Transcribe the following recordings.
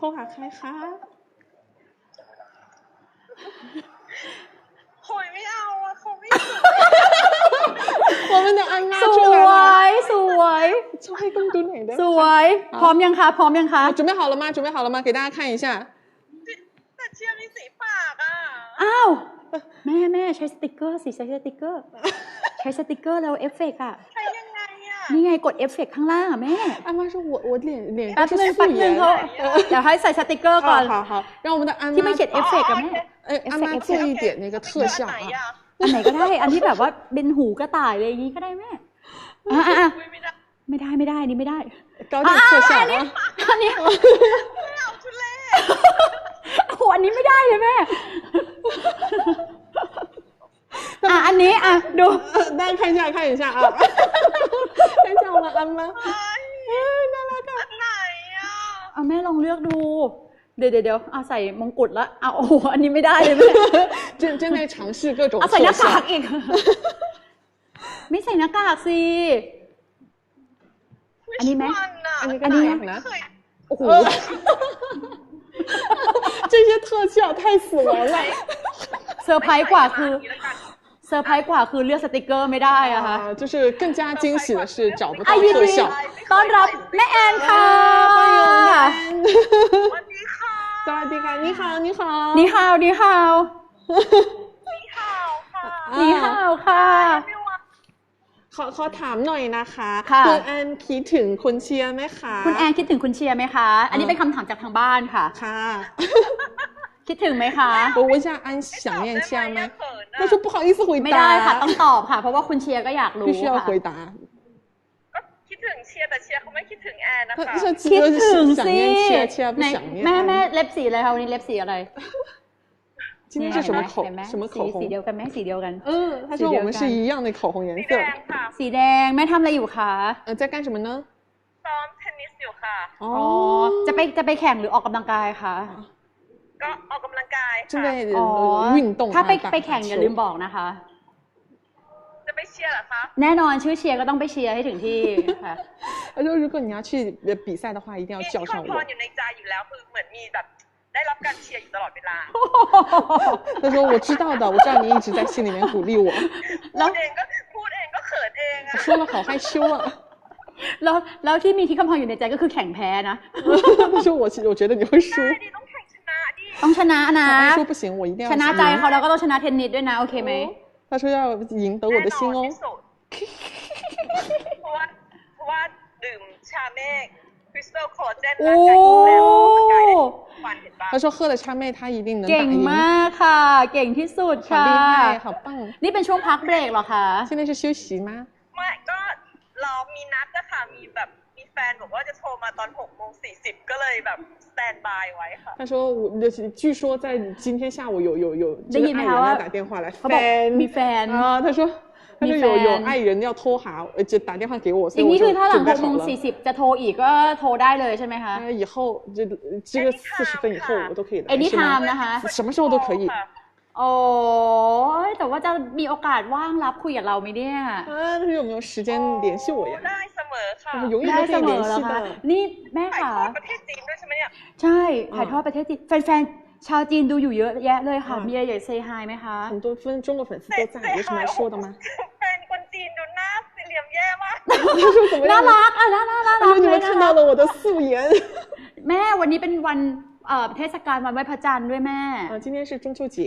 โทรหาใครคะ โหยไม่เอาอะเขาไม่สวย 我们的安娜 ส 出 ว 来了， ย สวย 出来更多哪的 ส？วย พร้อมยังคะ พร้อมยังคะ 准备好了吗？准备好了吗？给大家看一下。 แต่เชียร์มีสีปากอะ อ้าว แม่แม่ใช้สติกเกอร์สิใช้สติกเกอร์ ใช้สติกเกอร์แล้วเอฟเฟกต์อ่ะ ใช้ยังไงอะ นี่ไงกดเอฟเฟกต์ข้างล่างอ่ะแม่ 安妈说我我脸脸 แป๊บ 都是 นึง 素 แป๊บนึง 颜。 เขาเดี๋ยวให้ใส่สติกเกอร์ก่อน 好好好，让我们的安 ที่ไม่ 妈 เขียนเอฟเฟกต์กับแม่ 哎，安妈做一点那个特效 อันไหน 啊。 อะ อันไหนก็ได้ อันที่แบบว่าเป็นหูกระต่ายเลยอย่างนี้ก็ได้แม่อ่ะอ่ะอ่ะ อุ๊ยไม่ได้ ไม่ได้ไม่ได้อันนี่ไม่ได้ 搞点特效啊！ อันนี้ ไม่เอาทุเล่ โอ้โหอันนี้ไม่ได้เลยแม่ อ่ะอันนี้อ่ะดู 呃大家看一下，看一下啊，看 一下我们安妈，哎，น่ารักอะ อันไหนอะ เอาแม่ลองเลือกดู เดี๋ยวเดี๋ยวเดี๋ยวเอาใส่มงกุฎละเอาโอ้โหอันนี้ไม่ได้เลยแม่ 正正在尝试各种 เอา 特 ใส่หน้ากาก 效。 อีก ไม่ใส่หน้ากากสิ อันนี้ไหม Which one อะ อันนี้ก็ อันนี้ ได้ ไม่ นะ เคย โอ้โห 呃这些特效太死亡了。 เซอร์ไพรส์กว่าคือ ไม่ใส่ เ ซอร์ไพรส์กว่าคือเลือกสติกเกอร์ไม่ได้อะค่ะ啊，就是更加惊喜的是找不到อายิน特ดี效。ต้อนรับแม่แอนค่ะ วันนี้ค่ะสวัสดีค่ะ你好你好นี่ฮาวนี่ฮาวนี่ข่าวค่ะนี่ฮาวค่ะ ไม่ว่าขอขอถามหน่อยนะคะค่ะ ณแอนคิดถึงคุณเชียร์ไหมคะคุณแอนคิดถึงคุณเชียร์ไหมคะ อันนี้เป็นคำถามจากทางบ้านค่ะ ค่ะคิดถึงไหมคะ我问一อ安想念เชียร์ไหม เขิ น 他 อะ 说不好意思回答 ไม่ได้ค่ะ ต้องตอบค่ะ เพราะว่าคุณเชียร์ก็อยากรู้ 必须要 ค่ะ 回答 ก็คิดถึงเชียร์แต่เชียร์เขาไม่คิดถึงแอนนะ 他 คะ 他 คิดถึง 想 สิ 念เชียร์เชียร์不 ไหน 想念 แม่แม่ 安 เล็บสีอะไรคะวันนี้เล็บสีอะไร 今天是什么口 เห็นไหม 什么口 สีสี 红 เดียวกันไหมสีเดียวกัน 嗯他说我们是一样的口红颜 สี 色 แดงค่ะ สีแดงแม่ทำอะไรอยู่คะ 呃在干什么呢 ซ้อมเทนนิสอยู่ค่ะ 哦 อ๋อ จะไปจะไปแข่งหรือออกกำลังกายคะ ก็ออกกำ ำ ลังกาย 正 ค่ะ 在 อ๋อ 呃运动 ถ้าไป 啊打 ไปแข่งอย่า 球 ลืมบอกนะคะ จะไปเชียร์เหรอคะ แน่นอนชื่อเชียร์ก็ต้องไปเชียร์ให้ถึงที่ค่ะ 他说如果你要去呃比赛的话一定要 มี 叫 ที่ค 上 อนพ 我 รอยู่ในใจอยู่แล้วคือเหมือนมีแบบได้รับการเชียร์อยู่ตลอดเวลา 他说我知道的我知道你一直在心里面鼓励我 พูดเองก็พูดเองก็เขินเองอะ 说的好害羞啊 แล้วแล้วที่มีที่คำพองอยู่ในใจก็คือแข่งแพ้นะ 他说我其实我觉得你会输 ได้ดิต้องแข่งชนะดิ ต้องชนะนะ 他说不行我一定要 ชนะใจ 赢 เขาแล้วก็ต้องชนะเทนนิสด้วยนะ โอเคไหม 他说要赢得我的心 แน่นอน 哦 ที่สุดเพราะว่าเพราะว่าดื่มชาเมกคริสตัลคอลลาเจน โอ้ ร่างกายแข็งแรงออกกำลังกายได้ทุกวันเห็นปะ 他说喝了叉妹他一定能打 เก่ง 赢 มากค่ะ เก่งที่สุด 好 ค่ะ 厉害好棒 นี่เป็นช่วงพักเบรกเหรอคะ 现在是休息吗 ไม่ก็เรามีนัดอะค่ะมีแบบมี แฟนบอกว่าจะโทรมาตอนหกโมงสี่สิบก็เลยแบบสแตนบายไว้ค่ะ 他说我据说在今天下午有有有这个ได้ยินไหม 爱 คะ 人 ว่า 要打电话来 เขาบอก fan มีแฟน 啊他说他说มี有有แฟน 爱人要拖หา呃就打电话给我所 อ 以 ย่าง 我 นี้ 就 คือถ้าหลัง 准 ห 备 กโม 好 ง 了 สี่สิบจะโทรอีกก็โทรได้เลยใช่ไหมคะ 呃以后这这个四十分以后我都可以来是 Anytime 吗นะคะ 什么时候都可以 ค่ะ โอ้ยแต่ว่าจะมีโอกาสว่างรับคุยกับเราไหมเนี่ย 啊他说有没有时间联系我呀 ได้เสมอค่ะ 我们永远 ได้ 都 เส 可以 ม 联 อแล้ว 系 ค่ะ 的 นี่แม่ ถ่าย ค่ะ ทอดประเทศจีนด้วยใช่ไหมเนี่ย ใช่ อืม ถ่ายทอดประเทศจีนแฟนๆ ชาวจีนดูอยู่เยอะแยะเลยค่ะ อืม มีอะไรอยากเซฮายไหมคะ 很多分中国粉丝都在有什么要说的吗 แฟนคนจีนดูหน้าสี่เหลี่ยมแย่มาก 他说怎么 น่า 样 รักอ่ะน่ารักน่า 他 รัก 说你 เลย 们 นะ 看到 คะ 了我的素颜 แม่วันนี้เป็นวันเอ่อเทศกาลวันไหว้พระจันทร์ด้วยแม่ 啊今天是中秋节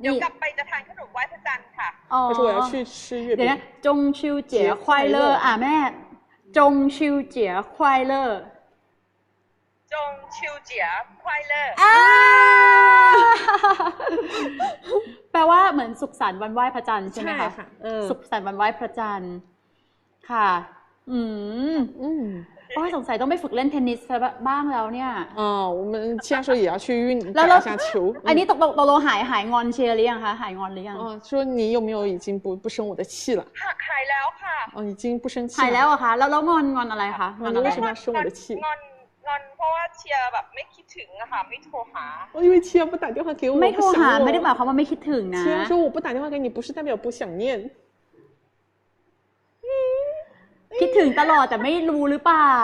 เดี๋ยวกลับไปจะทานขนมไหว้พระจันทร์ค่ะ 他说我要去吃月 เดี๋ยว 饼 นะจงชิวเจี๋ย เจี๋ย ควายเลอ ควายเลอ ร์อ่ะแม่ จงชิวเจี๋ยควายเลอร์ จงชิวเจียควายเลอร์ อ่า แปลว่าเหมือนสุขสันต์วันไหว้พระจันทร์ใช่ไหม ใช่ คะ ค่ะเออ สุขสันต์วันไหว้พระจันทร์ค่ะ อืม 嗯 โอ้ยสงสัยต้องไปฝึกเล่นเทนนิสบ้างแล้วเนี่ย 哦我们现在说也要去运แล้วแล้ 打 ว 一下球 อันนี้ตกลงตกลงหายหายงอนเชียร์หรือยังคะหายงอนหรือยัง 哦说你有没有已经不不生我的气了 หักหายแล้วค่ะ 哦已经不生气 หายแล้ว 了 เหรอะคะแล้วแล้วงอนงอนอะไรคะงอนอะไร 为什么要生我的气งอนงอนเพราะว่าเชียร์แบบไม่คิดถึงอะค่ะไม่โทรหา 哦因为七儿不打电话给我 ไม่ 我 โท 不 รหา 想我 ไม่ได้หมายความว่าไม่คิดถึงนะ 七儿说我不打电话给你不是代表不想念 ถึงตลอดแต่ไม่รู้หรือเปล่า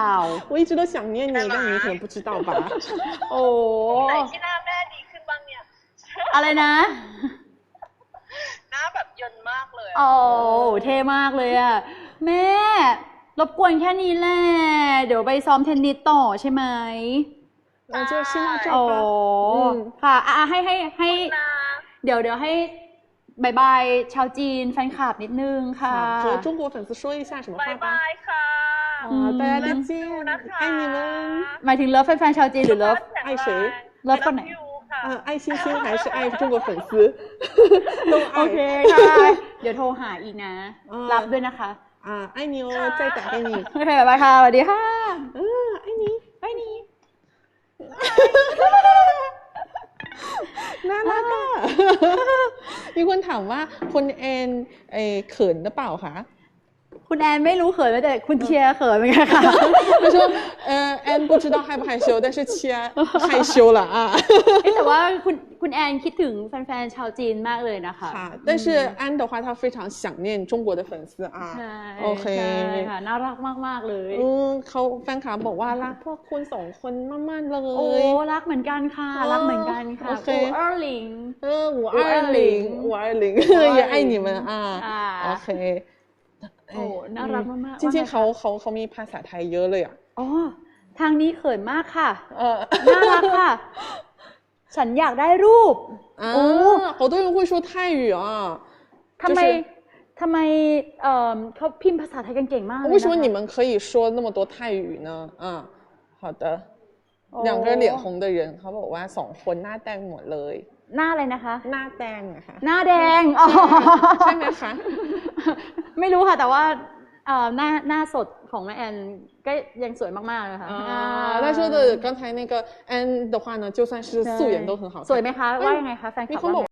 我一直都想念你，但你可能不知道吧？ โอ้ ไหนที่หน้าแม่ดีขึ้นบ้างเนี่ย อะไรนะ หน้าแบบเยินมากเลยอะ โอ้เท่มากเลยอะแม่ รบกวนแค่นี้แหละ เดี๋ยวไปซ้อมเทนนิสต่อใช่ไหม 那就先到这 โอ้ 儿吧。嗯， ค่ะอ่ะให้ให้ให้ นะ เดี๋ยวเดี๋ยวให้ บายบายชาวจีนแฟนคลับนิดนึงค่ะ 好，和中国粉丝说一下什么 บาย 话吧 บา？ยค่ะ 啊，大家再见 นะคะ 爱你们。 หมายถึงเลิฟแฟนๆชาวจีนหรือเลิฟ 爱谁 เลิฟคนไหน ค่ะ 啊，爱星星还是爱中国粉丝？都 โอเค 爱。 ค่ะ เดี๋ยวโทรหาอีกนะ อ่า รับด้วยนะคะ 啊，爱你哦，再打给你。 โอเคบายบายค่ะสวัสดีค่ะ 嗯，爱你。บายนี้ น่ารักอ่ะ มีคนถามว่าคุณแอนเอเขินหรือเปล่าคะ คุณแอนไม่รู้เขินไหมแต่คุณเชียร์เขินเหมือนกันค่ะ 他说呃แอน不知道害不害羞但是เชียร์害羞了啊 เอ๊ะแต่ว่าคุณคุณแอนคิดถึงแฟนๆชาวจีนมากเลยนะคะ ค่ะ但是安的话他非常想念中国的粉丝啊 ใช่ โอเค ใช่ค่ะ น่ารักมาก ๆ เลย อืมเขาแฟนคลับบอกว่ารักพวกคุณสองคนมากๆเล โอ้ ย รักเหมือนกันค่ะ อ๋อ รักเหมือนกันค่ะ โอเค อูเออร์ลิง เออ五五二二零零五二零也爱你们啊อ่า โอเค โอ้น่ารักมากๆ จริงๆ ว่าไงคะ เขาเขาเขามีภาษาไทยเยอะเลยอ่ะ อ๋อ ทางนี้เขินมากค่ะ เออ น่ารักค่ะ ฉันอยากได้รูป 啊哦，好多人会说泰语啊。 ทำไม 就是ทำไมเอ่อเขาพิมพ์ภาษาไทยกันเก่งมากเลย 为什么 นะคะ 你们可以说那么多泰语呢？啊，好的， โอ้ 两个脸红的人เขาบอกว่าสองคนหน้าแดงหมดเลย หน้าอะไรนะคะ หน้าแดงอะค่ะ หน้าแดงอ๋อ ใช่ไหมคะ ไม่รู้ค่ะ แต่ว่าเอ่อหน้าหน้าสดของแม่แอนก็ยังสวยมากๆเลยค่ะ 啊，他说的刚才那个安的话呢，就算是素颜都很好看。 สวยไหมคะ ว่ายังไงคะแฟนค มี ลับ คนบอก ว่าไง